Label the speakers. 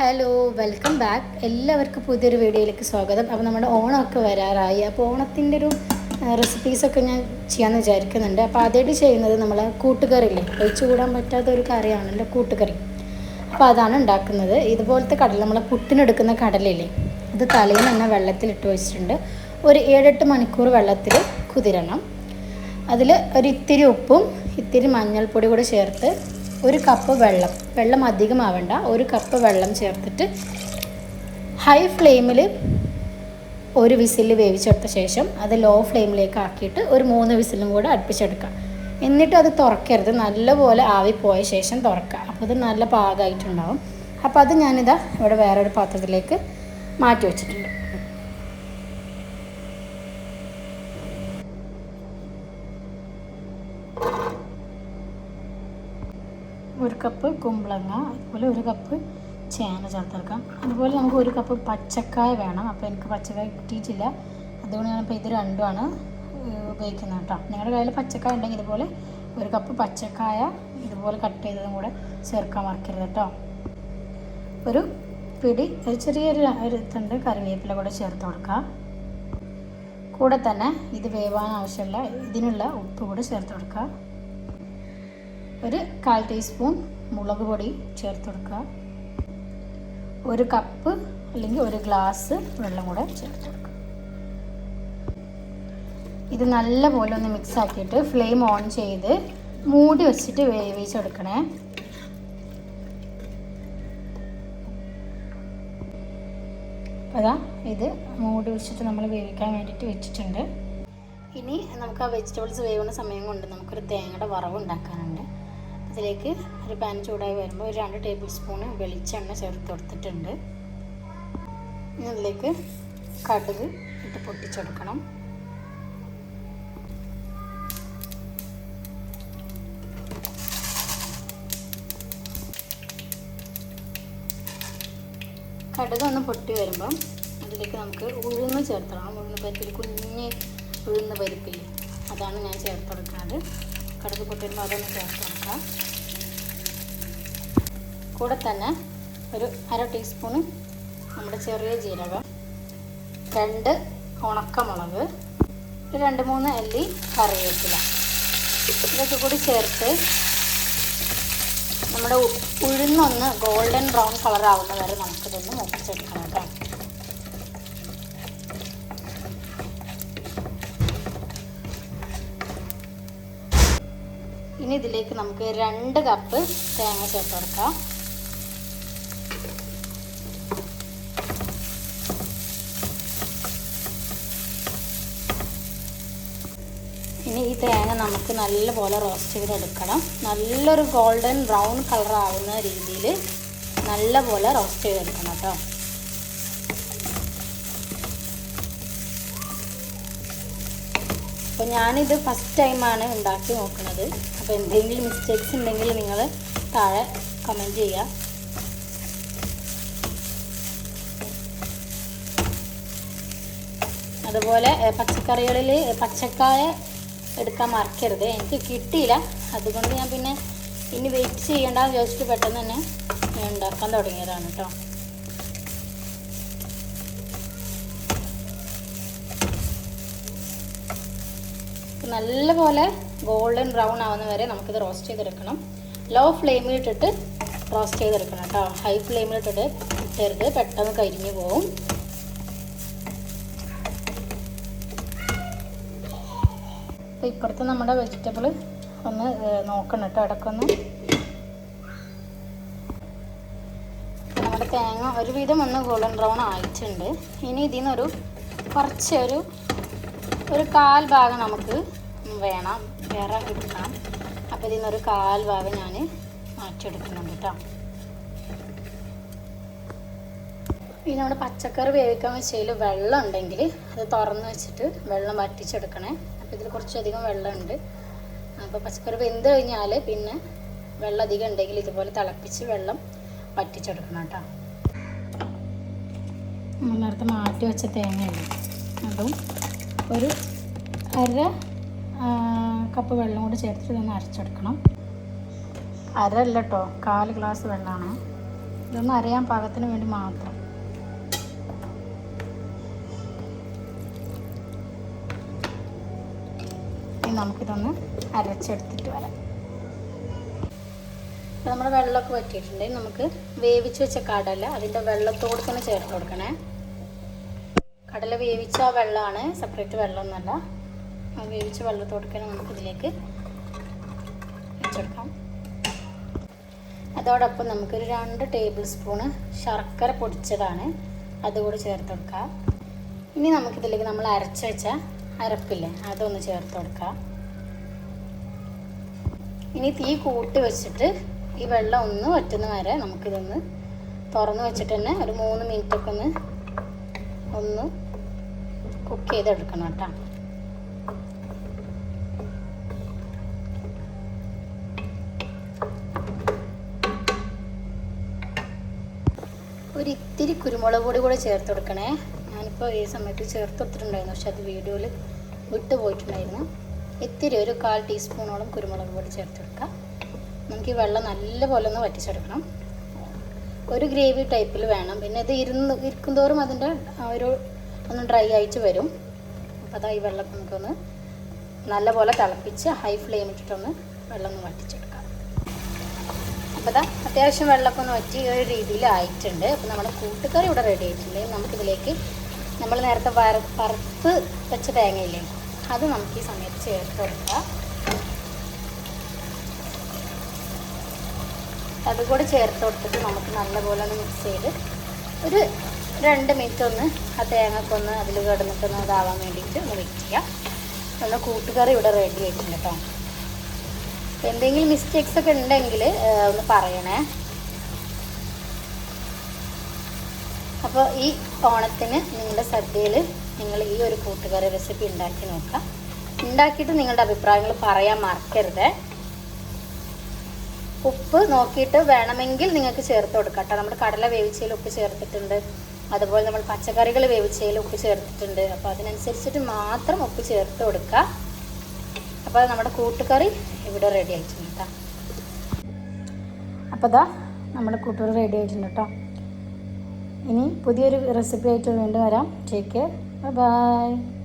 Speaker 1: Hello welcome back എല്ലാവർക്കും പുതിയൊരു വീഡിയോയിലേക്ക് സ്വാഗതം. അപ്പോൾ നമ്മുടെ ഓണമൊക്കെ വരാറായി. അപ്പോൾ ഓണത്തിന്റെ ഒരു റെസിപ്പീസൊക്കെ ഞാൻ ചെയ്യാമെന്ന് വിചാരിക്കുന്നുണ്ട്. അപ്പോൾ ആദ്യമായിട്ട് ചെയ്യുന്നത് നമ്മൾ കൂട്ടുകറിയില്ലേ? ഒഴിച്ചു കൂടാൻ പറ്റാത്ത ഒരു കറിയാണല്ലോ കൂട്ടുകറി. അപ്പോൾ അതാണ് ഉണ്ടാക്കുന്നത്. ഇതുപോലത്തെ കടല നമ്മൾ പുട്ടിനെടുക്കുന്ന കടലയില്ലേ? ഇത് തലയിൽ തന്നെ വെള്ളത്തിലിട്ട് വെച്ചിട്ടുണ്ട്. ഒരു ഏഴെട്ട് മണിക്കൂർ വെള്ളത്തിൽ കുതിരണം. അതിൽ ഒരു ഇത്തിരി ഉപ്പും ഇത്തിരി മഞ്ഞൾപ്പൊടി കൂടെ ചേർത്ത് ഒരു കപ്പ് വെള്ളം. വെള്ളം അധികമാവണ്ട. ഒരു കപ്പ് വെള്ളം ചേർത്തിട്ട് ഹൈ ഫ്ലെയിമിൽ ഒരു വിസിൽ വേവിച്ചെടുത്ത ശേഷം അത് ലോ ഫ്ലെയിമിലേക്ക് ആക്കിയിട്ട് ഒരു മൂന്ന് വിസിലും കൂടെ അടുപ്പിച്ചെടുക്കുക. എന്നിട്ട് അത് തുറക്കരുത്. നല്ലപോലെ ആവി പോയ ശേഷം തുറക്കുക. അപ്പോൾ അത് നല്ല പാകമായിട്ടുണ്ടാവും അപ്പോൾ അത് ഞാനിതാ ഇവിടെ വേറൊരു പാത്രത്തിലേക്ക് മാറ്റി വെച്ചിട്ടുണ്ട്. ഒരു കപ്പ് കുമ്പളങ്ങ അതുപോലെ ഒരു കപ്പ് ചേന ചേർത്തെടുക്കാം അതുപോലെ നമുക്ക് ഒരു കപ്പ് പച്ചക്കായ വേണം. അപ്പോൾ എനിക്ക് പച്ചക്കായ കിട്ടിയിട്ടില്ല. അതുകൊണ്ട് ഞാനിപ്പോൾ ഇത് രണ്ടുമാണ് ഉപയോഗിക്കുന്നത് കേട്ടോ. നിങ്ങളുടെ കയ്യിൽ പച്ചക്കായ ഉണ്ടെങ്കിൽ ഇതുപോലെ ഒരു കപ്പ് പച്ചക്കായ ഇതുപോലെ കട്ട് ചെയ്തതും കൂടെ ചേർക്കാൻ മറക്കരുത് കേട്ടോ. ഒരു പിടി ഒരു ചെറിയൊരു ഒരു കറിവേപ്പില കൂടെ ചേർത്ത് കൊടുക്കുക. കൂടെ തന്നെ ഇത് വേവാൻ ആവശ്യമുള്ള ഇതിനുള്ള ഉപ്പ് കൂടെ ചേർത്ത് കൊടുക്കുക. ഒരു കാൽ ടീസ്പൂൺ മുളക് പൊടി ചേർത്ത് കൊടുക്കുക. ഒരു കപ്പ് അല്ലെങ്കിൽ ഒരു ഗ്ലാസ് വെള്ളം കൂടെ ചേർത്ത് കൊടുക്കുക. ഇത് നല്ലപോലെ ഒന്ന് മിക്സ് ആക്കിയിട്ട് ഫ്ലെയിം ഓൺ ചെയ്ത് മൂടി വെച്ചിട്ട് വേവിച്ചെടുക്കണേ. അതാ ഇത് മൂടി വെച്ചിട്ട് നമ്മൾ വേവിക്കാൻ വേണ്ടിയിട്ട് വെച്ചിട്ടുണ്ട്. ഇനി നമുക്ക് ആ വെജിറ്റബിൾസ് വേവുന്ന സമയം കൊണ്ട് നമുക്കൊരു തേങ്ങയുടെ വറവ് ഉണ്ടാക്കാനുണ്ട്. അതിലേക്ക് ഒരു പാൻ ചൂടായി വരുമ്പോൾ ഒരു രണ്ട് ടേബിൾ സ്പൂൺ വെളിച്ചെണ്ണ ചേർത്ത് കൊടുത്തിട്ടുണ്ട്. ഇനി അതിലേക്ക് കടുക് ഇട്ട് പൊട്ടിച്ചെടുക്കണം. കടുക് ഒന്ന് പൊട്ടി വരുമ്പം അതിലേക്ക് നമുക്ക് ഉഴുന്ന് ചേർത്തണം ഉഴുന്ന് പരിപ്പിൽ കുഞ്ഞ് ഉഴുന്ന് പരിപ്പിൽ അതാണ് ഞാൻ ചേർത്ത് കൊടുക്കാറ് കടുക് പൊട്ടി വരുമ്പോൾ അതൊന്ന് ചേർത്ത് കൊടുക്കാം. കൂടെ തന്നെ ഒരു അര ടീസ്പൂണ് നമ്മുടെ ചെറിയ ജീരകം രണ്ട് ഉണക്കമുളക് രണ്ട് മൂന്ന് അല്ലി കറിവേപ്പില. ഇതൊക്കെ കൂടി ചേർത്ത് നമ്മുടെ ഉഴുന്നൊന്ന് ഗോൾഡൻ ബ്രൗൺ കളർ ആവുന്ന വരെ നമുക്കിതൊന്ന് മുറിച്ചെടുക്കണം കേട്ടോ. ഇനി ഇതിലേക്ക് നമുക്ക് രണ്ട് കപ്പ് തേങ്ങ ചേർത്ത് കൊടുക്കാം ഇനി ഈ തേങ്ങ നമുക്ക് നല്ലപോലെ റോസ്റ്റ് ചെയ്തെടുക്കണം. നല്ലൊരു ഗോൾഡൻ ബ്രൗൺ കളർ ആവുന്ന രീതിയിൽ നല്ലപോലെ റോസ്റ്റ് ചെയ്തെടുക്കണം കേട്ടോ. അപ്പോൾ ഞാനിത് ഫസ്റ്റ് ടൈമാണ് ഉണ്ടാക്കി നോക്കുന്നത്. അപ്പോൾ എന്തെങ്കിലും മിസ്റ്റേക്സ് ഉണ്ടെങ്കിൽ നിങ്ങൾ താഴെ കമന്റ് ചെയ്യുക. അതുപോലെ പച്ചക്കറികളിൽ പച്ചക്കായ എടുക്കാൻ മറക്കരുത്. എനിക്ക് കിട്ടിയില്ല. അതുകൊണ്ട് ഞാൻ പിന്നെ ഇനി വെയിറ്റ് ചെയ്യണ്ടെന്ന് ചോദിച്ചിട്ട് പെട്ടെന്ന് തന്നെ ഞാൻ ഉണ്ടാക്കാൻ തുടങ്ങിയതാണ് കേട്ടോ നല്ലപോലെ ഗോൾഡൻ ബ്രൗൺ ആവുന്ന വരെ നമുക്കിത് റോസ്റ്റ് ചെയ്തെടുക്കണം. ലോ ഫ്ലെയിമിൽ ഇട്ടിട്ട് റോസ്റ്റ് ചെയ്തെടുക്കണം കേട്ടോ ഹൈ ഫ്ലെയിമിൽ ഇട്ടിട്ട് ഇട്ടരുത്. പെട്ടെന്ന് കരിഞ്ഞു പോകും അപ്പോൾ ഇപ്പുറത്ത് നമ്മുടെ വെജിറ്റബിൾ ഒന്ന് നോക്കണം കേട്ടോ ഇടയ്ക്കൊന്ന് നമ്മുടെ തേങ്ങ ഒരുവിധം ഒന്ന് ഗോൾഡൻ ബ്രൗൺ ആയിട്ടുണ്ട്. ഇനി ഇതിൽ നിന്നൊരു കുറച്ച് ഒരു ഒരു കാൽ ഭാഗം നമുക്ക് വേണം വേറെ എടുക്കണം അപ്പോൾ ഇതിൽ നിന്നൊരു കാൽ ഭാഗം ഞാൻ മാറ്റിയെടുക്കുന്നുണ്ട് കേട്ടോ. ഇനി നമ്മുടെ പച്ചക്കറി വേവിക്കാൻ വെച്ചതിൽ വെള്ളം ഉണ്ടെങ്കിൽ അത് തുറന്ന് വെച്ചിട്ട് വെള്ളം വറ്റിച്ചെടുക്കണേ. ഇതിൽ കുറച്ചധികം വെള്ളമുണ്ട്. അപ്പോൾ പച്ചക്കറി വെന്ത് കഴിഞ്ഞാൽ പിന്നെ വെള്ളം അധികം ഉണ്ടെങ്കിൽ ഇതുപോലെ തിളപ്പിച്ച് വെള്ളം വറ്റിച്ചെടുക്കണം കേട്ടോ. നമ്മൾ നേരത്തെ മാറ്റി വെച്ച തേങ്ങയുണ്ട് അതും ഒരു അര കപ്പ് വെള്ളം കൂടി ചേർത്തിട്ട് ഇതൊന്ന് അരച്ചെടുക്കണം. അര കേട്ടോ കാൽ ഗ്ലാസ് വെള്ളമാണ്. ഇതൊന്ന് അരയാൻ പാകത്തിന് വേണ്ടി മാത്രം. നമുക്കിതൊന്ന് അരച്ചെടുത്തിട്ട് വരാം. അപ്പോൾ നമ്മൾ വെള്ളമൊക്കെ വറ്റിയിട്ടുണ്ട്. നമുക്ക് വേവിച്ച് വെച്ച കടല അതിന്റെ വെള്ളത്തോട് തന്നെ ചേർത്ത് കൊടുക്കണേ. കടല വേവിച്ച വെള്ളമാണ്. സെപ്പറേറ്റ് വെള്ളമൊന്നുമല്ല. വേവിച്ച വെള്ളത്തോട് തന്നെ നമുക്കിതിലേക്ക് വെച്ചെടുക്കാം അതോടൊപ്പം നമുക്കൊരു രണ്ട് ടേബിൾ സ്പൂണ് ശർക്കര പൊടിച്ചതാണ്. അതുകൂടി ചേർത്ത് കൊടുക്കാം. ഇനി നമുക്കിതിലേക്ക് നമ്മൾ അരച്ച് വെച്ച അരപ്പില്ലേ? അതൊന്ന് ചേർത്ത് കൊടുക്കാം. ഇനി തീ കൂട്ടി വെച്ചിട്ട് ഈ വെള്ളം ഒന്ന് വറ്റുന്ന വരെ നമുക്കിതൊന്ന് തുറന്ന് വെച്ചിട്ട് തന്നെ ഒരു മൂന്ന് മിനിറ്റൊക്കെ ഒന്ന് ഒന്ന് കുക്ക് ചെയ്തെടുക്കണം കേട്ടോ. ഒരിത്തിരി കുരുമുളക് പൊടി കൂടെ ചേർത്ത് കൊടുക്കണേ. ഞാനിപ്പോൾ ഈ സമയത്ത് ചേർത്ത് കൊടുത്തിട്ടുണ്ടായിരുന്നു പക്ഷെ അത് വീഡിയോയിൽ വിട്ടുപോയിട്ടുണ്ടായിരുന്നു. ഇത്തിരി ഒരു കാൽ ടീസ്പൂണോളം കുരുമുളക് പൊടി ചേർത്ത് കൊടുക്കാം നമുക്ക് ഈ വെള്ളം നല്ലപോലെ ഒന്ന് വറ്റിച്ചെടുക്കണം. ഒരു ഗ്രേവി ടൈപ്പിൽ വേണം. പിന്നെ ഇത് ഇരുന്ന് ഇരിക്കും തോറും അതിന്റെ ഒരു ഒന്ന് ഡ്രൈ ആയിട്ട് വരും. അപ്പോൾ അതാ ഈ വെള്ളം നമുക്കൊന്ന് നല്ലപോലെ തിളപ്പിച്ച് ഹൈ ഫ്ലെയിം ഇട്ടിട്ടൊന്ന് വെള്ളം ഒന്ന് വറ്റിച്ചെടുക്കാം. അപ്പോൾ അതാ അത്യാവശ്യം വെള്ളമൊക്കെ ഒന്ന് വറ്റി ഒരു രീതിയിൽ ആയിട്ടുണ്ട് അപ്പോൾ നമ്മുടെ കൂട്ടുകറി ഇവിടെ റെഡി ആയിട്ടുണ്ടെങ്കിൽ നമുക്കിതിലേക്ക് നമ്മൾ നേരത്തെ വറ വറുത്ത് വെച്ച തേങ്ങയില്ലേ? അത് നമുക്ക് ഈ സമയത്ത് ചേർത്ത് കൊടുക്കാം അതുകൂടി ചേർത്ത് കൊടുത്തിട്ട് നമുക്ക് നല്ലപോലെ ഒന്ന് മിക്സ് ചെയ്ത് ഒരു രണ്ട് മിനിറ്റ് ഒന്ന് ആ തേങ്ങക്കൊന്ന് അതിൽ കിടന്നിട്ടൊന്ന് ഇതാവാൻ വേണ്ടിയിട്ട് ഒന്ന് വെയിറ്റ് ചെയ്യാം. കൂട്ടുകറി ഇവിടെ റെഡി ആയിട്ടുണ്ട് കേട്ടോ. എന്തെങ്കിലും മിസ്റ്റേക്സ് ഒക്കെ ഉണ്ടെങ്കിൽ ഒന്ന് പറയണേ. അപ്പോൾ ഈ ഓണത്തിന് നിങ്ങളുടെ സദ്യയിൽ നിങ്ങൾ ഈ ഒരു കൂട്ടുകറി റെസിപ്പി ഉണ്ടാക്കി നോക്കാം. ഉണ്ടാക്കിയിട്ട് നിങ്ങളുടെ അഭിപ്രായങ്ങൾ പറയാൻ മറക്കരുത്. ഉപ്പ് നോക്കിയിട്ട് വേണമെങ്കിൽ നിങ്ങൾക്ക് ചേർത്ത് കൊടുക്കാം. കേട്ടോ നമ്മൾ കടല വേവിച്ചതിൽ ഉപ്പ് ചേർത്തിട്ടുണ്ട്. അതുപോലെ നമ്മൾ പച്ചക്കറികൾ വേവിച്ചതിൽ ഉപ്പ് ചേർത്തിട്ടുണ്ട്. അപ്പോൾ അതിനനുസരിച്ചിട്ട് മാത്രം ഉപ്പ് ചേർത്ത് കൊടുക്കുക അപ്പോൾ നമ്മുടെ കൂട്ടുകറി ഇവിടെ റെഡി ആയിട്ടുണ്ട് കേട്ടോ. അപ്പോൾ ഇതാ നമ്മുടെ കൂട്ടുകറി റെഡി ആയിട്ടുണ്ട് കേട്ടോ. ഇനി പുതിയൊരു റെസിപ്പി ആയിട്ട് വീണ്ടും വരാം. Take care bye